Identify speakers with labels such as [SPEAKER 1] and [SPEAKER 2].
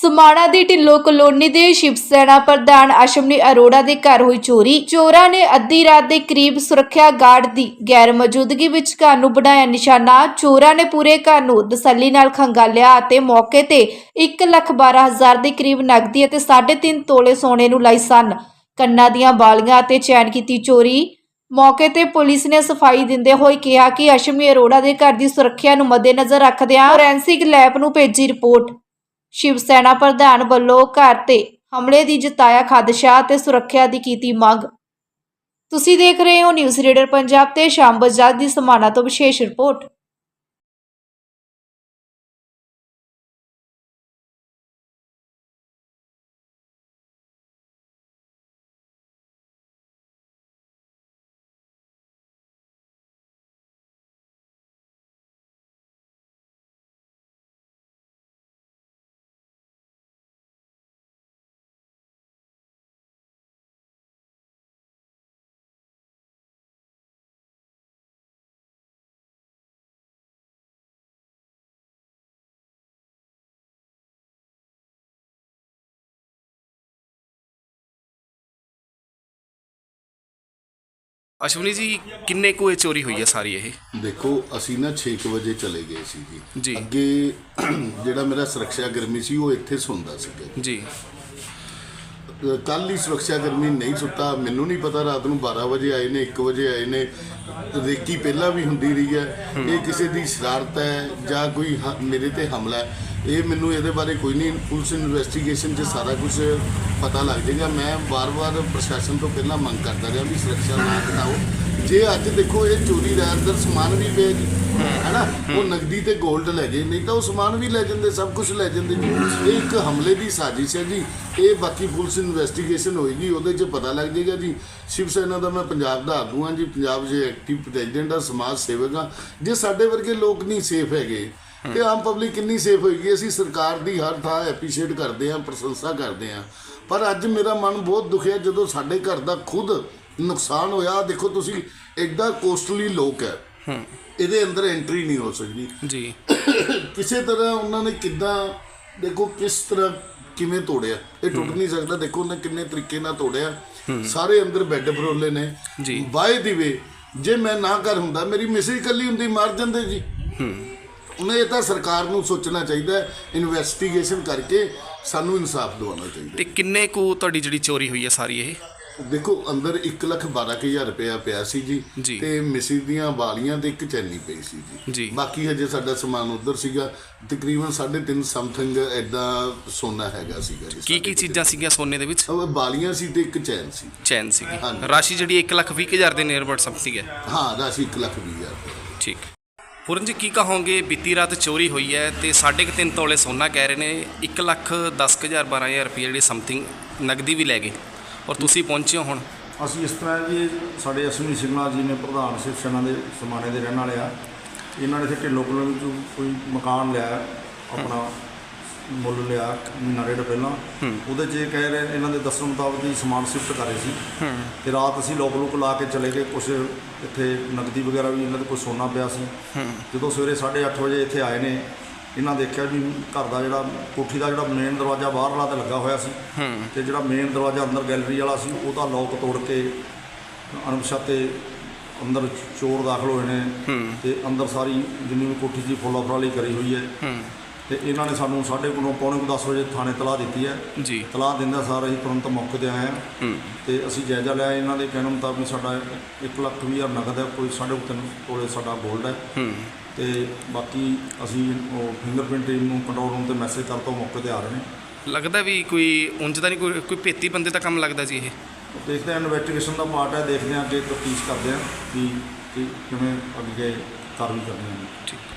[SPEAKER 1] ਸਮਾਣਾ ਦੀ Dhillon colony ਦੇ ਸ਼ਿਵ ਸੈਨਾ ਪ੍ਰਧਾਨ ਅਸ਼ਮਨੀ ਅਰੋੜਾ ਦੇ ਘਰ ਹੋਈ ਚੋਰੀ। ਚੋਰਾਂ ਨੇ ਅੱਧੀ ਰਾਤ ਦੇ ਕਰੀਬ ਸੁਰੱਖਿਆ ਗਾਰਡ ਦੀ ਗੈਰ ਮੌਜੂਦਗੀ ਵਿੱਚ ਘਰ ਨੂੰ ਬਣਾਇਆ ਨਿਸ਼ਾਨਾ। ਚੋਰਾਂ ਨੇ ਪੂਰੇ ਘਰ ਨੂੰ ਤਸੱਲੀ ਨਾਲ ਖੰਗਾਲਿਆ ਅਤੇ ਮੌਕੇ ਤੇ 112000 ਦੇ ਕਰੀਬ ਨਕਦੀ ਅਤੇ 3.5 ਤੋਲੇ ਸੋਨੇ ਨੂੰ ਲਾਈ ਸਨ। ਕੰਨਾਂ ਦੀਆਂ ਬਾਲੀਆਂ ਅਤੇ ਚੈਨ ਕੀਤੀ ਚੋਰੀ। ਮੌਕੇ ਤੇ ਪੁਲਿਸ ਨੇ ਸਫ਼ਾਈ ਦਿੰਦੇ ਹੋਏ ਕਿਹਾ ਕਿ ਅਸ਼ਮੀ ਅਰੋੜਾ ਦੇ ਘਰ ਦੀ ਸੁਰੱਖਿਆ ਨੂੰ ਮੱਦੇਨਜ਼ਰ ਰੱਖਦਿਆਂ ਫੋਰੈਂਸਿਕ ਲੈਬ ਨੂੰ ਭੇਜੀ ਰਿਪੋਰਟ। ਸ਼ਿਵ ਸੈਨਾ ਪ੍ਰਧਾਨ ਵੱਲੋਂ ਘਰ ਤੇ ਹਮਲੇ ਦੀ ਜਤਾਇਆ ਖਦਸ਼ਾ ਅਤੇ ਸੁਰੱਖਿਆ ਦੀ ਕੀਤੀ ਮੰਗ। ਤੁਸੀਂ ਦੇਖ ਰਹੇ ਹੋ ਨਿਊਜ਼ ਰੀਡਰ ਪੰਜਾਬ ਤੇ ਸ਼ਾਮ ਬਜਾਜ ਦੀ ਸਮਾਣਾ ਤੋਂ ਵਿਸ਼ੇਸ਼ ਰਿਪੋਰਟ।
[SPEAKER 2] ਅਸ਼ਵਨੀ ਜੀ ਕਿੰਨੇ ਕੁ ਇਹ ਚੋਰੀ ਹੋਈ ਹੈ ਸਾਰੀ ਇਹ?
[SPEAKER 3] ਦੇਖੋ ਅਸੀਂ ਨਾ 6 ਵਜੇ ਚਲੇ ਗਏ ਸੀ ਜੀ।
[SPEAKER 2] ਜੀ।
[SPEAKER 3] ਅੱਗੇ ਜਿਹੜਾ ਮੇਰਾ ਸੁਰੱਖਿਆ ਕਰਮੀ ਸੀ ਉਹ ਇੱਥੇ ਸੌਂਦਾ ਸੀਗਾ
[SPEAKER 2] ਜੀ।
[SPEAKER 3] ਕੱਲ ਹੀ ਸੁਰੱਖਿਆ ਕਰਮੀ ਨਹੀਂ ਸੁੱਤਾ। ਮੈਨੂੰ ਨਹੀਂ ਪਤਾ ਰਾਤ ਨੂੰ 12 ਵਜੇ ਆਏ ਨੇ 1 ਵਜੇ ਆਏ ਨੇ। ਰੇਕੀ ਪਹਿਲਾਂ ਵੀ ਹੁੰਦੀ ਰਹੀ ਹੈ। ਇਹ ਕਿਸੇ ਦੀ ਸ਼ਰਾਰਤ ਹੈ ਜਾਂ ਕੋਈ ਮੇਰੇ ਤੇ ਹਮਲਾ ਹੈ? ਇਹ ਮੈਨੂੰ ਇਹਦੇ ਬਾਰੇ ਕੋਈ ਨਹੀਂ ਪੁਲਿਸ ਇਨਵੈਸਟੀਗੇਸ਼ਨ 'ਚ ਸਾਰਾ ਕੁਝ ਪਤਾ ਲੱਗ ਜਾਏਗਾ। ਮੈਂ ਵਾਰ-ਵਾਰ ਪ੍ਰਸ਼ਾਸਨ ਤੋਂ ਪਹਿਲਾਂ ਮੰਗ ਕਰਦਾ ਰਿਹਾ ਵੀ ਸੁਰੱਖਿਆ ਨਾ ਘਟਾਓ। ਜੇ ਅੱਜ ਦੇਖੋ ਇਹ ਚੋਰੀ ਦਾ ਅੰਦਰ ਸਮਾਨ ਵੀ ਜੀ ਹੈਨਾ ਉਹ ਨਗਦੀ ਤੇ 골ਡ ਲੈ ਗਏ ਨਹੀਂ ਤਾਂ ਉਹ ਸਮਾਨ ਵੀ ਲੈ ਜਾਂਦੇ ਸਭ ਕੁਝ ਲੈ ਜਾਂਦੇ। ਜੀ ਇਹ ਇੱਕ ਹਮਲੇ ਦੀ ਸਾਜ਼ਿਸ਼ ਹੈ ਜੀ। ਇਹ ਬਾਕੀ ਪੁਲਿਸ ਇਨਵੈਸਟੀਗੇਸ਼ਨ ਹੋਏਗੀ ਉਹਦੇ 'ਚ ਪਤਾ ਲੱਗ ਜਾਏਗਾ ਜੀ। ਸ਼ਿਵ ਸੈਨਾ ਦਾ ਮੈਂ ਪੰਜਾਬ ਦਾ ਆਗੂ ਹਾਂ ਜੀ ਪੰਜਾਬ ਦੇ ਐਕਟਿਵ ਪ੍ਰੈਜ਼ੀਡੈਂਟ ਆ ਸਮਾਜ ਸੇਵਕ ਹਾਂ ਜੇ ਸਾਡੇ ਵਰਗੇ ਲੋਕ ਨਹੀਂ ਸੇਫ ਹੈਗੇ ਤੇ ਆਮ ਪਬਲਿਕ ਕਿੰਨੀ ਸੇਫ ਹੋਏਗੀ? ਅਸੀਂ ਸਰਕਾਰ ਦੀ ਹਰ ਥਾਂ ਐਪਰੀਸ਼ੀਏਟ ਕਰਦੇ ਹਾਂ ਪ੍ਰਸ਼ੰਸਾ ਕਰਦੇ ਹਾਂ। ਪਰ ਅੱਜ ਮੇਰਾ ਮਨ ਬਹੁਤ ਦੁਖਿਆ ਜਦੋਂ ਸਾਡੇ ਘਰ ਦਾ ਖੁਦ ਨੁਕਸਾਨ ਹੋਇਆ। ਦੇਖੋ ਤੁਸੀਂ ਐਡਾ ਕੋਸਟਲੀ ਲੋਕ ਹੈ। ਇਹਦੇ ਅੰਦਰ ਐਂਟਰੀ ਨਹੀਂ ਹੋ ਸਕਦੀ।
[SPEAKER 2] ਜੀ।
[SPEAKER 3] ਕਿਸੇ ਤਰ੍ਹਾਂ ਉਹਨਾਂ ਨੇ ਕਿੱਦਾਂ ਦੇਖੋ ਕਿਸ ਤਰ੍ਹਾਂ ਕਿਵੇਂ ਤੋੜਿਆ। ਇਹ ਟੁੱਟ ਨਹੀਂ ਸਕਦਾ। ਦੇਖੋ ਉਹਨੇ ਕਿੰਨੇ ਤਰੀਕੇ ਨਾਲ ਤੋੜਿਆ। ਸਾਰੇ ਅੰਦਰ ਬੈੱਡ ਫਰੋਲੇ ਨੇ।
[SPEAKER 2] ਜੀ।
[SPEAKER 3] ਬਾਏ ਦੀ ਵੇ ਜੇ ਮੈਂ ਨਾ ਕਰ ਹੁੰਦਾ ਮੇਰੀ ਮਿਸਰੀ ਕੱਲੀ ਹੁੰਦੀ ਮਰ ਜਾਂਦੇ ਜੀ। ਉਹਨੇ ਇਹ ਤਾਂ ਸਰਕਾਰ ਨੂੰ ਸੋਚਣਾ ਚਾਹੀਦਾ ਇਨਵੈਸਟੀਗੇਸ਼ਨ ਕਰਕੇ ਸਾਨੂੰ ਇਨਸਾਫ ਦਿਵਾਉਣਾ ਚਾਹੀਦਾ
[SPEAKER 2] ਤੇ ਕਿੰਨੇ ਕੁ ਤੁਹਾਡੀ ਜਿਹੜੀ ਚੋਰੀ ਹੋਈ ਹੈ ਸਾਰੀ ਇਹ?
[SPEAKER 3] ਦੇਖੋ ਅੰਦਰ 1 ਲੱਖ 12 ਕੁ ਹਜ਼ਾਰ ਰੁਪਇਆ ਪਿਆ ਸੀ ਜੀ। ਤੇ ਮਿਸੀ ਦੀਆਂ ਵਾਲੀਆਂ ਤੇ ਇੱਕ ਚੈਨੀ ਪਈ ਸੀ ਜੀ। ਬਾਕੀ ਹਜੇ ਸਾਡਾ ਸਮਾਨ ਉਧਰ ਸੀਗਾ। ਤਕਰੀਬਨ 3.5 ਸਮਥਿੰਗ ਐਦਾਂ ਸੋਨਾ ਹੈਗਾ ਸੀਗਾ ਜੀ
[SPEAKER 2] ਕੀ ਕੀ ਚੀਜ਼ਾਂ ਸੀਗੀਆਂ ਸੋਨੇ ਦੇ ਵਿੱਚ?
[SPEAKER 3] ਉਹ ਵਾਲੀਆਂ ਸੀ ਤੇ ਇੱਕ ਚੈਨ ਸੀ।
[SPEAKER 2] ਚੈਨ
[SPEAKER 3] ਹਾਂਜੀ।
[SPEAKER 2] ਰਾਸ਼ੀ ਜਿਹੜੀ 120000 ਦੇ ਨੀਅਰ ਸਮਥਿੰਗ ਹੈ।
[SPEAKER 3] ਹਾਂ ਰਾਸ਼ੀ 1 ਲੱਖ 20 ਹਜ਼ਾਰ। ਰੁਪਇਆ।
[SPEAKER 2] ਠੀਕ। ਪੂਰਨ ਜੀ ਕੀ ਕਹੋਗੇ ਬੀਤੀ ਰਾਤ ਚੋਰੀ ਹੋਈ ਹੈ ਤੇ 3.5 ਤੋਲੇ ਸੋਨਾ ਕਹਿ ਰਹੇ ਨੇ 1 ਲੱਖ 10000 12000 ਰੁਪਏ ਜਿਹੜੀ ਸਮਥਿੰਗ ਨਗਦੀ ਵੀ ਲੈ ਗਏ। ਔਰ ਤੁਸੀਂ ਪਹੁੰਚੇ ਹੋ ਹੁਣ?
[SPEAKER 4] ਅਸੀਂ ਇਸ ਤਰ੍ਹਾਂ ਜੀ ਸਾਡੇ ਅਸ਼ਵਨੀ ਸਿੰਘਲਾ ਜੀ ਨੇ ਪ੍ਰਧਾਨ ਸ਼ਿਵ ਸੈਨਾ ਦੇ ਸਮਾਣੇ ਦੇ ਰਹਿਣ ਵਾਲੇ ਆ। ਇਹਨਾਂ ਨੇ ਇੱਥੇ ਢਿੱਲੋ ਕਲੋਨੀ ਵਿੱਚੋਂ ਕੋਈ ਮਕਾਨ ਲਿਆ ਆਪਣਾ ਮੁੱਲ ਲਿਆ ਮਹੀਨਾ ਡੇਢ ਪਹਿਲਾਂ। ਉਹਦੇ 'ਚ ਇਹ ਕਹਿ ਰਹੇ ਇਹਨਾਂ ਦੇ ਦੱਸਣ ਮੁਤਾਬਕ ਜੀ ਸਮਾਨ ਸ਼ਿਫਟ ਕਰ ਰਹੇ ਸੀ ਤੇ ਰਾਤ ਅਸੀਂ ਲੋਕ ਲੋਕ ਲਾ ਕੇ ਚਲੇ ਗਏ। ਕੁਝ ਇੱਥੇ ਨਗਦੀ ਵਗੈਰਾ ਵੀ ਇਹਨਾਂ ਦੇ ਕੋਈ ਸੋਨਾ ਪਿਆ ਸੀ। ਜਦੋਂ ਸਵੇਰੇ 8:30 ਵਜੇ ਇੱਥੇ ਆਏ ਨੇ ਇਹਨਾਂ ਦੇਖਿਆ ਵੀ ਘਰ ਦਾ ਜਿਹੜਾ ਕੋਠੀ ਦਾ ਜਿਹੜਾ ਮੇਨ ਦਰਵਾਜ਼ਾ ਬਾਹਰਲਾ ਤੇ ਲੱਗਾ ਹੋਇਆ ਸੀ। ਤੇ ਜਿਹੜਾ ਮੇਨ ਦਰਵਾਜ਼ਾ ਅੰਦਰ ਗੈਲਰੀ ਵਾਲਾ ਸੀ ਉਹਦਾ ਲੋਕ ਤੋੜ ਕੇ ਅਣਪਛਾਤੇ ਅੰਦਰ ਚੋਰ ਦਾਖਲ ਹੋਏ ਨੇ। ਤੇ ਅੰਦਰ ਸਾਰੀ ਜਿੰਨੀ ਵੀ ਕੋਠੀ ਦੀ ਫੁੱਲਾ ਫਰਾਲੀ ਕਰੀ ਹੋਈ ਹੈ। ਤੇ ਇਹਨਾਂ ਨੇ ਸਾਨੂੰ ਸਾਢੇ ਕੋਲੋਂ ਪੌਣੇ ਕੁ 10 ਵਜੇ ਥਾਣੇ ਤਲਾਹ ਦਿੱਤੀ ਹੈ।
[SPEAKER 2] ਜੀ।
[SPEAKER 4] ਤਲਾਹ ਦਿੰਦਾ ਸਾਰ ਅਸੀਂ ਤੁਰੰਤ ਮੌਕੇ ਤੇ ਆਏ ਹਾਂ। ਤੇ ਅਸੀਂ ਜਾਇਜ਼ਾ ਲਿਆ ਇਹਨਾਂ ਦੇ ਕਹਿਣ ਮੁਤਾਬਕ ਸਾਡਾ 1 ਲੱਖ ਵੀਹ ਹਜ਼ਾਰ ਨਗਦ ਹੈ ਕੋਈ ਸਾਢੇ ਕੁ ਤਿੰਨ ਤੋਲੇ ਸਾਡਾ ਗੋਲਡ ਹੈ। ਤੇ ਬਾਕੀ ਅਸੀਂ ਉਹ ਫਿੰਗਰਪ੍ਰਿੰਟ ਟੀਮ ਨੂੰ ਕੰਟਰੋਲ ਰੂਮ ਤੇ ਮੈਸੇਜ ਕਰ ਤੋਂ ਮੌਕੇ ਤੇ ਆ ਰਹੇ ਨੇ
[SPEAKER 2] ਲੱਗਦਾ ਵੀ ਕੋਈ ਉਂਝ ਤਾਂ ਨਹੀਂ ਕੋਈ ਕੋਈ ਭੇਤੀ ਬੰਦੇ ਦਾ ਕੰਮ ਲੱਗਦਾ ਜੀ ਇਹ?
[SPEAKER 4] ਦੇਖਦੇ ਹਾਂ ਇਨਵੈਸਟੀਗੇਸ਼ਨ ਦਾ ਪਾਰਟ ਹੈ ਦੇਖਦੇ ਹਾਂ ਅੱਗੇ ਤਫਤੀਸ਼ ਕਰਦੇ ਹਾਂ ਕਿ ਕਿ ਕਿਵੇਂ ਅੱਗੇ ਕਾਰਵਾਈ ਕਰਦੇ ਹਾਂ।
[SPEAKER 2] ਠੀਕ।